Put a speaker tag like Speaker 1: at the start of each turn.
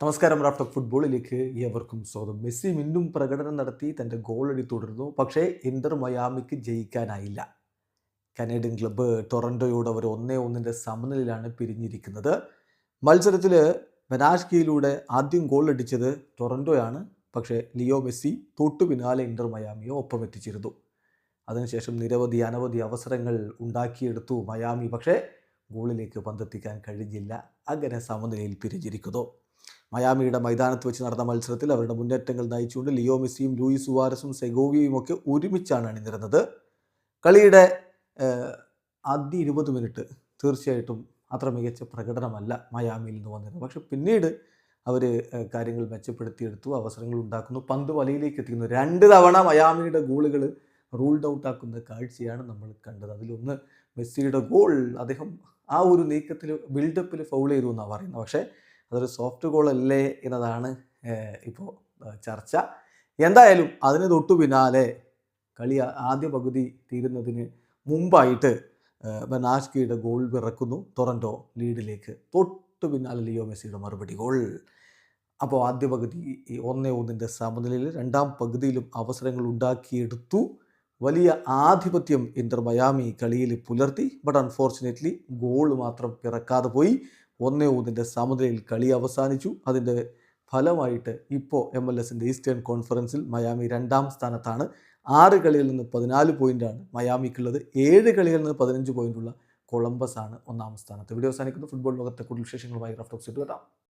Speaker 1: നമസ്കാരം raft of ഫുട്ബോളിലേക്ക് ഏവർക്കും സ്വാഗതം. മെസ്സി വീണ്ടും പ്രകടനം നടത്തി തന്റെ ഗോളടി തുടർന്നു. പക്ഷേ ഇന്റർ മയാമിക്ക് ജയിക്കാനായില്ല. കനേഡിയൻ ക്ലബ്ബ് ടൊറന്റോയോട് അവർ ഒന്നേ ഒന്നിന്റെ സമനിലയിലാണ് പിരിഞ്ഞിരിക്കുന്നത്. മത്സരത്തിൽ മെനാഷ്കിയിലൂടെ ആദ്യം ഗോളടിച്ചത് ടൊറന്റോയാണ് പക്ഷേ ലിയോ മെസ്സി തൊട്ടു പിന്നാലെ ഇന്റർ മയാമിയോ ഒപ്പം എത്തിച്ചിരുന്നു അതിനുശേഷം നിരവധി അനവധി അവസരങ്ങൾ ഉണ്ടാക്കിയെടുത്തു മയാമി. പക്ഷേ ഗോളിലേക്ക് പന്തെത്തിക്കാൻ കഴിഞ്ഞില്ല. അങ്ങനെ സമനിലയിൽ പിരിഞ്ഞിരിക്കുന്നു. മയാമിയുടെ മൈതാനത്ത് വെച്ച് നടന്ന മത്സരത്തിൽ അവരുടെ മുന്നേറ്റങ്ങൾ നയിച്ചുകൊണ്ട് ലിയോ മെസ്സിയും ലൂയിസ് സുവാരസും സെഗോവിയയും ഒക്കെ ഒരുമിച്ചാണ് അണിനിരുന്നത്. കളിയുടെ ആദ്യ ഇരുപത് മിനിറ്റ് തീർച്ചയായിട്ടും അത്ര മികച്ച പ്രകടനമല്ല മയാമിയിൽ നിന്ന് വന്നിരുന്നത് പക്ഷെ പിന്നീട് അവർ കാര്യങ്ങൾ മെച്ചപ്പെടുത്തിയെടുത്തു അവസരങ്ങൾ ഉണ്ടാക്കുന്നു. പന്ത് വലയിലേക്ക് എത്തിക്കുന്നു. രണ്ട് തവണ മയാമിയുടെ ഗോളുകൾ റൂൾഡ് ഔട്ട് ആക്കുന്ന കാഴ്ചയാണ് നമ്മൾ കണ്ടത്. അതിലൊന്ന് മെസ്സിയുടെ ഗോൾ. അദ്ദേഹം ആ ഒരു നീക്കത്തിൽ ബിൽഡപ്പിൽ ഫൗൾ ചെയ്തു എന്നാണ് പറയുന്നത്. പക്ഷേ അതൊരു സോഫ്റ്റ് ഗോൾ അല്ലേ എന്നതാണ് ഇപ്പോൾ ചർച്ച. എന്തായാലും അതിന് തൊട്ടു പിന്നാലെ കളി ആദ്യ പകുതി തീരുന്നതിന് മുമ്പായിട്ട് ബനാഷ്കിയുടെ ഗോൾ വിറക്കുന്നു ടൊറന്റോ ലീഡിലേക്ക്. തൊട്ടു പിന്നാലെ ലിയോ മെസ്സിയുടെ മറുപടി ഗോൾ. അപ്പോൾ ആദ്യ പകുതി ഒന്നേ ഒന്നിന്റെ സമനിലയിൽ രണ്ടാം പകുതിയിലും അവസരങ്ങൾ ഉണ്ടാക്കിയെടുത്തു. വലിയ ആധിപത്യം ഇന്റർ മയാമി കളിയിൽ പുലർത്തി ബട്ട് അൺഫോർച്ചുനേറ്റ്ലി ഗോൾ മാത്രം പിറക്കാതെ പോയി. ഒന്നേ ഒന്നിന്റെ സമനിലയിൽ കളി അവസാനിച്ചു. അതിന്റെ ഫലമായിട്ട് ഇപ്പോൾ എം എൽ എസിന്റെ ഈസ്റ്റേൺ കോൺഫറൻസിൽ മയാമി രണ്ടാം സ്ഥാനത്താണ്. ആറ് കളിയിൽ നിന്ന് പതിനാല് പോയിന്റാണ് മയാമിക്കുള്ളത് ഏഴ് കളിയിൽ നിന്ന് പതിനഞ്ച് പോയിന്റുള്ള കൊളംബസ് ആണ് ഒന്നാം സ്ഥാനത്ത്. വീഡിയോ അവസാനിക്കുന്നു. ഫുട്ബോൾ ലോകത്തെ കൂടുതൽ വിശേഷങ്ങളുമായി റഫ്റ്റോക്സിറ്റ് വരാം.